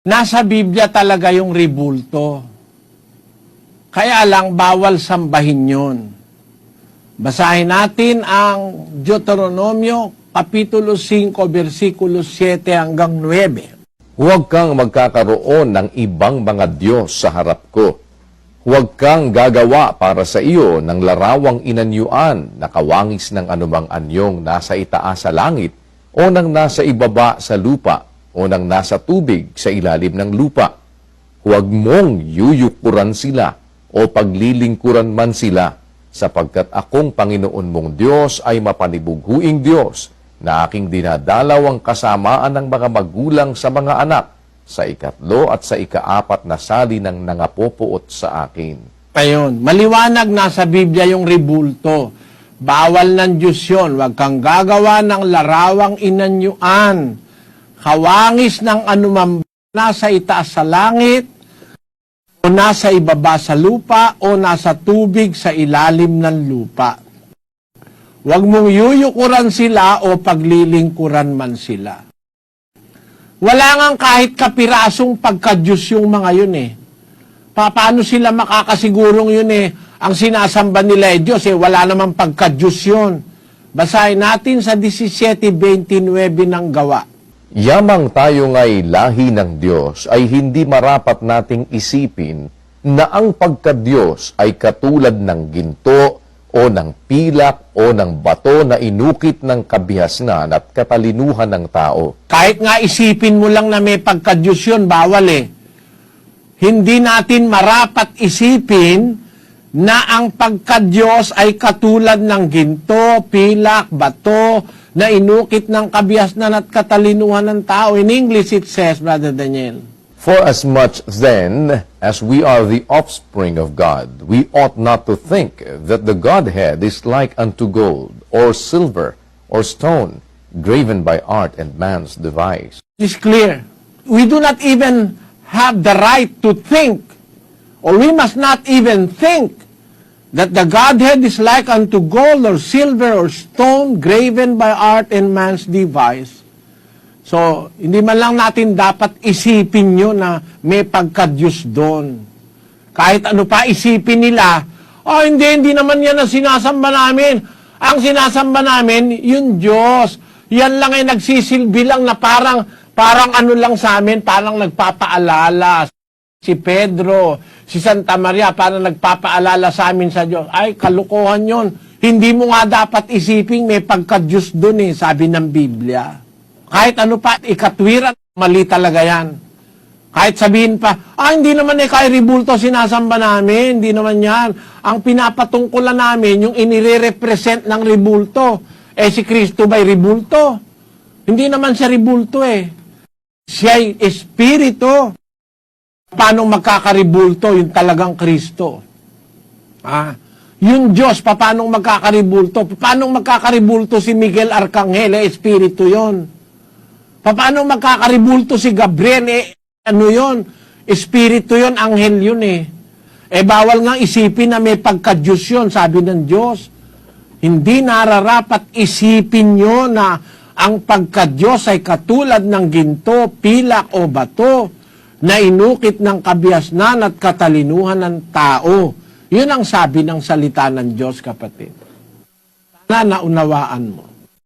Nasa Biblia talaga yung ribulto. Kaya lang bawal sambahin yun. Basahin natin ang Deuteronomio Kapitulo 5, versikulo 7 hanggang 9. Huwag kang magkakaroon ng ibang mga Diyos sa harap ko. Huwag kang gagawa para sa iyo ng larawang inanyuan na kawangis ng anumang anyong nasa itaas sa langit o ng nasa ibaba sa lupa o ng nasa tubig sa ilalim ng lupa. Huwag mong yuyukuran sila o paglilingkuran man sila sapagkat akong Panginoon mong Diyos ay mapanibughuing Diyos na aking dinadalaw ang kasamaan ng mga magulang sa mga anak sa ikatlo at sa ikaapat na sali ng nangapopuot sa akin. Ayun, maliwanag na sa Biblia yung ribulto. Bawal ng Diyos yun. Huwag kang gagawa ng larawang inanyuan. Kawangis ng anumang nasa itaas sa langit, o nasa ibaba sa lupa, o nasa tubig sa ilalim ng lupa. Huwag mong yuyukuran sila o paglilingkuran man sila. Wala nga kahit kapirasong pagkadyos yung mga yun eh. Pa- Paano sila makakasigurong yun eh? Ang sinasamba nila eh Diyos eh, wala namang pagkadyos yun. Basahin natin sa 17.29 ng gawa. Yamang tayo nga'y lahi ng Diyos ay hindi marapat nating isipin na ang pagka-Diyos ay katulad ng ginto o ng pilak o ng bato na inukit ng kabihasnan at katalinuhan ng tao. Kahit nga isipin mo lang na may pagkadyos yun, bawal eh. Hindi natin marapat isipin na ang pagkadyos ay katulad ng ginto, pilak, bato, na inukit ng kabiasnan at katalinuhan ng tao. In English it says, Brother Daniel, For as much then as we are the offspring of God, we ought not to think that the Godhead is like unto gold, or silver, or stone, graven by art and man's device. is clear. We do not even have the right to think, or we must not even think that the Godhead is like unto gold or silver or stone graven by art and man's device. So, hindi man lang natin dapat isipin nyo na may pagkadyos doon. Kahit ano pa isipin nila, oh hindi, hindi naman yan ang sinasamba namin. Ang sinasamba namin, yung Diyos. Yan lang ay nagsisilbi lang na parang, parang ano lang sa amin, parang nagpapaalala. Si Pedro, si Santa Maria, parang nagpapaalala sa amin sa Diyos. Ay, kalukuhan yon. Hindi mo nga dapat isiping may pagka-Diyos doon eh, sabi ng Biblia. Kahit ano pa, ikatwiran, mali talaga yan. Kahit sabihin pa, ah, hindi naman eh, kay Ribulto sinasamba namin, hindi naman yan. Ang pinapatungkulan namin, yung inire-represent ng Ribulto, eh si Kristo ba'y Ribulto? Hindi naman siya Ribulto eh. Siya'y Espiritu. Paano magkakaribulto yung talagang Kristo? Ah, yung Diyos, paano magkakaribulto? Paano magkakaribulto si Miguel Arcangel? Eh, Espiritu yon. Paano magkakaribulto si Gabriel? Eh, ano yon? Espiritu yon, anghel yun eh. Eh, bawal nga isipin na may pagka-Diyos yun, sabi ng Diyos. Hindi nararapat isipin nyo na ang pagka-Diyos ay katulad ng ginto, pilak o bato na inukit ng kabiasnan at katalinuhan ng tao. Yun ang sabi ng salita ng Diyos, kapatid. Sana naunawaan mo.